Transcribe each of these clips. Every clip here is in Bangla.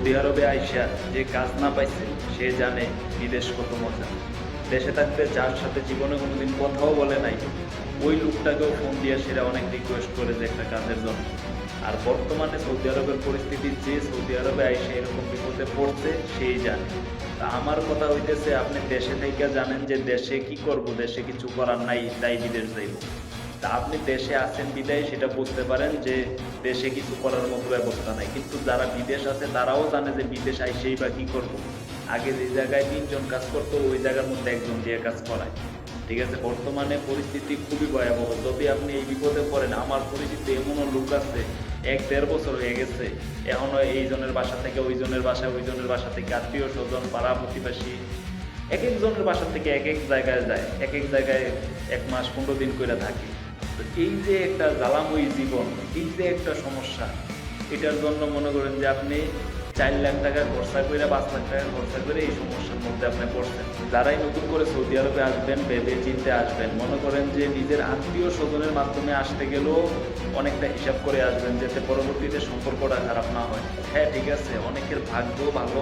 সৌদি আরবে আইসা যে কাজ না পাইছে, সে জানে বিদেশ কত মজা। দেশে থাকতে যার সাথে জীবনে কোনোদিন কথাও বলে নাই। ওই লোকটাকেও ফোন দিয়ে সেটা অনেক রিকোয়েস্ট করে যে একটা কাজের জন্য। আর বর্তমানে সৌদি আরবের পরিস্থিতি যে সৌদি আরবে আইসে এরকম বিপদে পড়ছে, সেই জানে। তা আমার কথা হইতেছে, আপনি দেশে থেকে জানেন যে দেশে কি করব, দেশে কিছু করার নাই, তাই বিদেশ যাইব। তা আপনি দেশে আছেন বিদায়, সেটা বুঝতে পারেন যে দেশে কিছু করার মতো ব্যবস্থা নাই। কিন্তু যারা বিদেশ আছে, তারাও জানে যে বিদেশ আইসেই বা কি করব। আগে যে জায়গায় তিনজন কাজ করতো, ওই জায়গার মধ্যে একজন দিয়ে কাজ করায়। ঠিক আছে? বর্তমানে পরিস্থিতি খুবই ভয়াবহ। যদি আপনি এই বিপদে পড়েন, আমার পরিচিতি এমনও লোক আছে, এক দেড় বছর হয়ে গেছে, এখনও এই জনের বাসা থেকে, ওই জনের বাসা ওই জনের বাসা থেকে আত্মীয় স্বজন, পাড়া প্রতিবেশী, এক একজনের বাসা থেকে এক এক জায়গায় যায়, এক এক জায়গায় এক মাস পনেরো দিন করে থাকে। তো এই যে একটা জ্বালাময়ী জীবন, এই যে একটা সমস্যা, এটার জন্য মনে করেন যে আপনি চার লাখ টাকা খরচা করে, পাঁচ লাখ টাকা খরচা করে এই সমস্যার মধ্যে আপনি পড়ছেন। যারাই নতুন করে সৌদি আরবে আসবেন ভেবে চিনতে আসবেন, মনে করেন যে নিজের আত্মীয় স্বজনের মাধ্যমে আসতে গেলেও অনেকটা হিসাব করে আসবেন যাতে পরবর্তীতে সম্পর্কটা খারাপ না হয়। হ্যাঁ ঠিক আছে, অনেকের ভাগ্য ভালো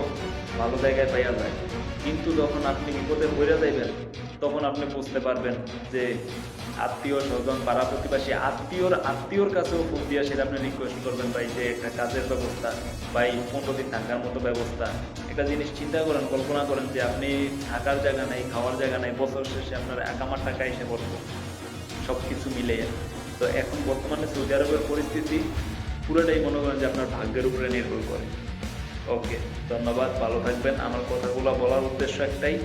ভালো জায়গায় পাইয়া যায়। কিন্তু যখন আপনি বিপদে পড়ে যাইবেন তখন আপনি বুঝতে পারবেন যে আত্মীয় স্বজন, পাড়া প্রতিবেশী, আত্মীয়র আত্মীয়র কাছেও ফোন দিয়ে সেটা আপনি রিকোয়েস্ট করবেন, ভাই, যে একটা কাজের ব্যবস্থা বা এই পনেরো দিন থাকার মতো ব্যবস্থা। একটা জিনিস চিন্তা করেন, কল্পনা করেন যে আপনি থাকার জায়গা নেই, খাওয়ার জায়গা নেই, বছর শেষে আপনার একামার টাকা এসে পড়ব। সব কিছু মিলে। তো এখন বর্তমানে সৌদি আরবের পরিস্থিতি পুরোটাই মনে করেন যে আপনার ভাগ্যের উপরে নির্ভর করে। ওকে, ধন্যবাদ, ভালো থাকবেন। আমার কথাগুলো বলার উদ্দেশ্য একটাই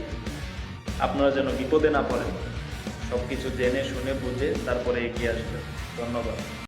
আপনারা যেন বিপদে না পড়েন। সব কিছু জেনে শুনে বুঝে তারপরে এগিয়ে আসবেন। ধন্যবাদ।